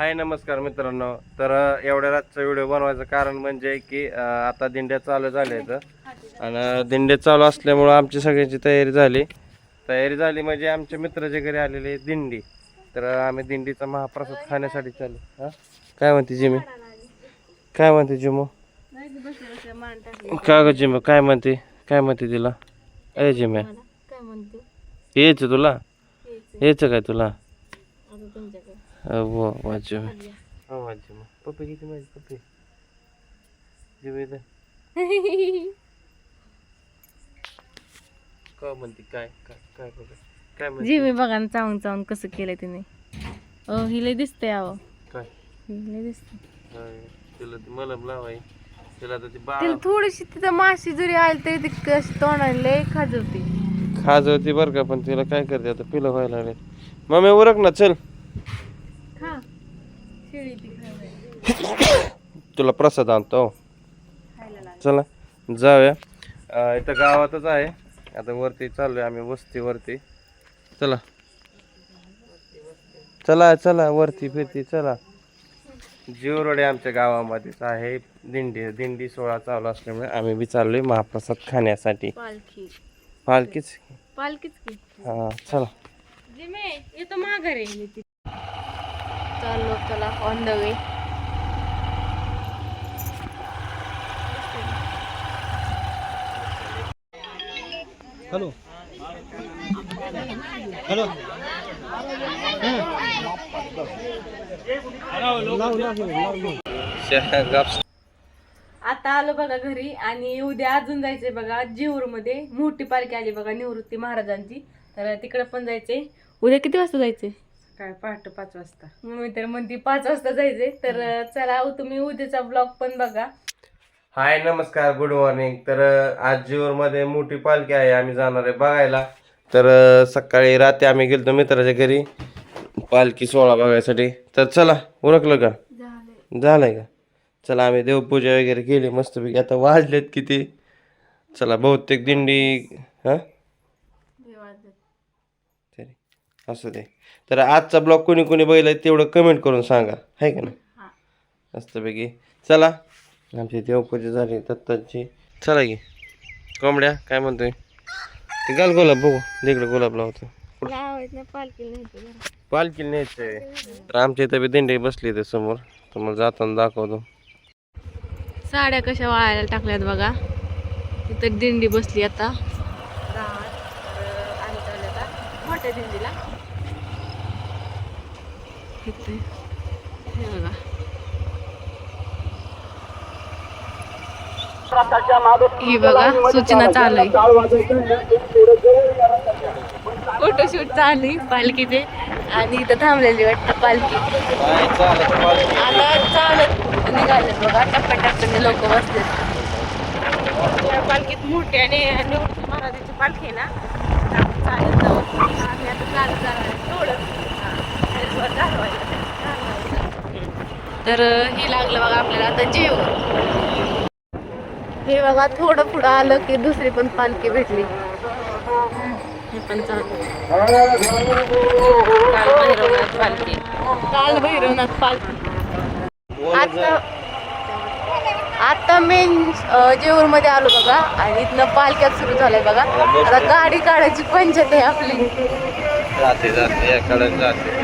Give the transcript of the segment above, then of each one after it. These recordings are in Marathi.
हाय नमस्कार मित्रांनो. तर एवढ्या रातचा व्हिडिओ बनवायचं कारण म्हणजे की आता दिंड्या चालू झाल्या आहेत. आणि दिंड्या चालू असल्यामुळं आमची सगळ्यांची तयारी झाली. तयारी झाली म्हणजे आमच्या मित्राच्या घरी आलेली दिंडी. तर आम्ही दिंडीचा महाप्रसाद खाण्यासाठी चालू हा काय म्हणते जिमी? काय म्हणते जिमो? काय ग जिमो? काय म्हणते? काय म्हणते तिला? अय जिम्या. यायचं तुला? यायचं काय तुला? आता जिमी हो वा जिमो पप्पी किती माझी पप्पी जिमी इथं. काय म्हणते काय काय काय बघा काय म्हणते जीवी बघा ना चावून चावून कसं केलंय तिने अ हिले दिसतंय अहो काय हिले दिसतंय काय? तिला ती मलम लावाय तिला तर ती बाळ तिला थोडीशी तिथं माशी जरी आली तरी ती कशी तोंडाला लय खाजवते खाज होती बरं का पण तिला काय करते आता पिलं व्हायला लागले मम्मी उरक ना चल तुला प्रसाद आणतो. चला जाऊया. इथं गावातच आहे. आता वरती चाललोय आम्ही वस्तीवरती चला. चला चला वरती फिरती चला. जीवरोडे आमच्या गावामध्येच आहे. दिंडी दिंडी सोहळा चालू असल्यामुळे आम्ही बी चाललोय महाप्रसाद खाण्यासाठी. पालखी. पालखीच? पालखीच हा चला. येतो माघारी चाललो चला on the way hello. Hello. आता आलो बघा घरी आणि उद्या अजून जायचंय बघा जेऊरमध्ये मोठी पालखी आली बघा निवृत्ती महाराजांची. तर तिकडे पण जायचंय. उद्या किती वाजता जायचंय? काय पहाटे पाच वाजता. मम्मी तर म्हणते पाच वाजता जायचंय. तर चला तुम्ही उद्याचा ब्लॉग पण बघा. हाय नमस्कार गुड मॉर्निंग तर आज जीवरमध्ये मोठी पालखी आहे आम्ही जाणार आहे बघायला. तर सकाळी रात्री आम्ही गेलतो मित्राच्या घरी पालखी सोहळा बघायसाठी. तर चला उरकलं का? झालंय. का? चला आम्ही देवपूजा वगैरे केली मस्तपैकी. आता वाजलेत किती? चला बहुतेक दिंडी हां? तरी असू दे. तर आजचा ब्लॉग कोणी कोणी बघितला तेवढं कमेंट करून सांगा. आहे का ना मस्तपैकी. चला आमची देवपूजा झाली दत्ताची. चला की. कोंबड्या काय म्हणतोय? ते घाल गुलाब बघू. तिकडे गुलाब लावतो पालखी न्यायचंय तर आमच्या इथं बी दिंडी बसली ते समोर. तुम्हाला जाताना दाखवतो. साड्या कशा वाळायला टाकल्यात बघा. इथं दिंडी बसली आता. मोठ्या दिंडीला इथे. हे बघा. ही बघा सूचना चालू आहे. फोटोशूट चालू आहे पालखीचे. आणि इथं थांबलेली वाटतं पालखी. आता चालत निघाले बघा टप्प्याटप्प्याने लोक बसले पालखीत मोठ्याने निवृत्ती महाराजांची पालखी आहे ना? चालत जाऊ. आम्ही आता चालत जाणार आहे. थोडं. तर हे लागलं बघा आपल्याला आता जेव हे बघा थोडं पुढं आलं की दुसरी पण पालखी भेटली. हे पण काल भैरवनाथ पालखी. काल भैरवनाथ पालखी. आता आता मेन जेऊरमध्ये आलो बघा आणि इथनं पालख्यात सुरू झालंय बघा. आता गाडी काढायची पंचायत आहे आपली. जाते जाते जाते.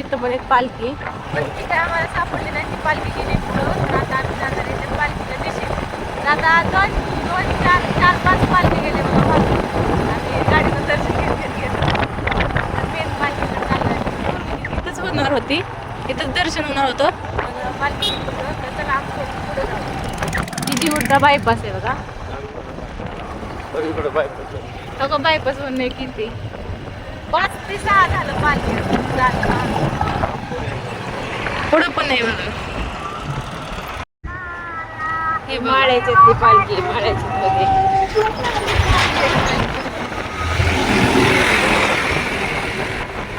इथं पण एक पालखी. पण ती काय आम्हाला सापडली नाही ती पालखी गेली पुढं. आता आम्ही जाणार आहे त्या पालखीच्या दिशेने तर आता दोन दोन चार चार पाच पालखी गेले मागून. आणि गाडीचं दर्शन घेत घेत घेत. मेन पालखीला चाललं इथंच होणार होती. इथंच दर्शन होणार होतं. पालखी गेली पुढं, तर चला आम्ही थोडं पुढं जाऊ ती जीवडा बायपास आहे बघा तो बायपास म्हणणे किती. पाच ते सहा झालं पालखी पुढं पण नाही बघा. हे माळ्याच्यातली पालखी माळ्याच्यात मध्ये.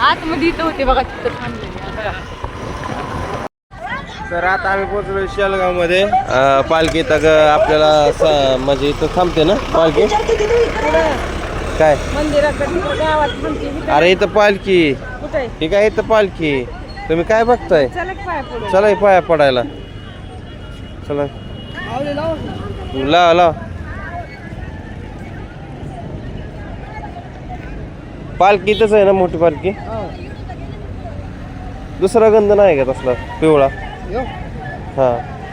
आतमध्ये इथं होते बघा तिथं थांबलेले आता तर आता आम्ही पोहोचलो शेलगावमध्ये पालखी तर आपल्याला स- म्हणजे इथं थांबते ना पालखी? काय? मंदिराकडे गावात म्हणते अरे इथं पालखी. कुठे? ठीक आहे इथं पालखी. तुम्ही काय बघताय? चला की पाय पुढे चला हे पाया पडायला. चला. लाव लाव. पालखी इथंच आहे ना मोठी पालखी? दुसरा गंध नाही का तसला पिवळा? हा.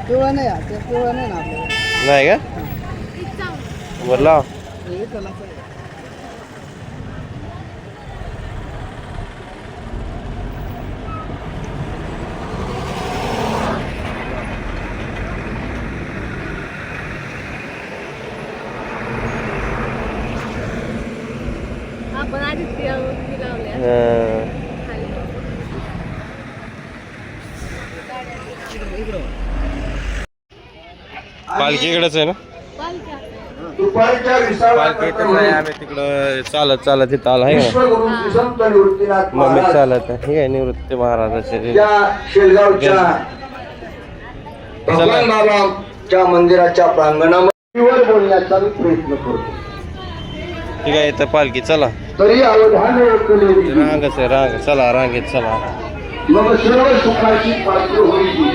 पिवळा नाही हा, पिवळा नाही ना आपल्याला नाही का? बरं लाव हे इथं नसेल. आपण आधीच लावले हा. पालखी इकडेच आहे ना? पालखी इथंच आहे आम्ही तिकडं चालत चालत इथं आला आहे. का मम्मी चालत आहे. हे आहे निवृत्ती महाराजाचे त्या शेलगावच्या भगवान बाबाच्या मंदिराच्या प्रांगणामध्ये वर बोलण्याचा मी प्रयत्न करतो. ठीक आहे इथं पालखी चला. तरी रांगच आहे रांग चला रांगेत चला. मग सर्व सुखाची पात्र होईल.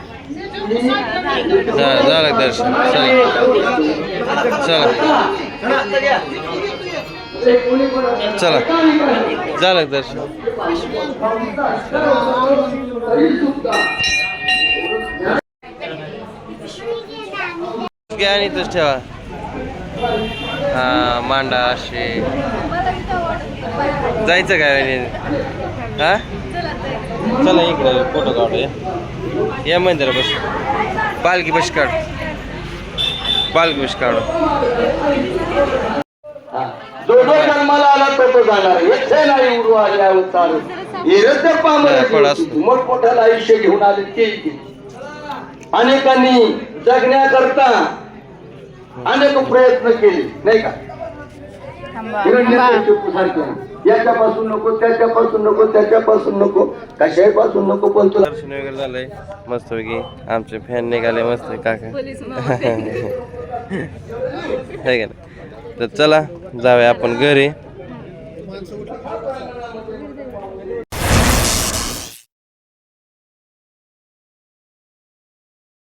माऊली नावाचं हा. तुम्ही जरी माझ्यावर थोडेसे रागाने बोला. तुम्ही आहे? तुम्हाला असं वाटलं असेल, तुम्ही- झा- झालं दर्शन चला चला ते कोणी पण असेल. चला झालं दर्शन तरी सुद्धा घ्या आणि इथंच ठेवा हा मांडा असे जायचं काय वहिनी? हा चला इकडे फोटो काढूया या मंदिरा बस. पालखी बस काढ. पालखी बस काढू. जो जो जन्माला आला तो तो जाणार येथे नाही उरू आले अवतार इरद हा, पळ. पामर. मोठमोठ्याला आयुष्य घेऊन आले ते. अनेकांनी जगण्याकरता अनेक प्रयत्न केले. नाही का? याच्यापासून नको त्याच्यापासून नको त्याच्यापासून नको. कशापासून नको पण तुला दर्शन वगैरे झालंय? मस्तपैकी. आमचे फॅन निघाले मस्त काका. पोलीस मामा है का नाही? तर चला जाऊया आपण घरी.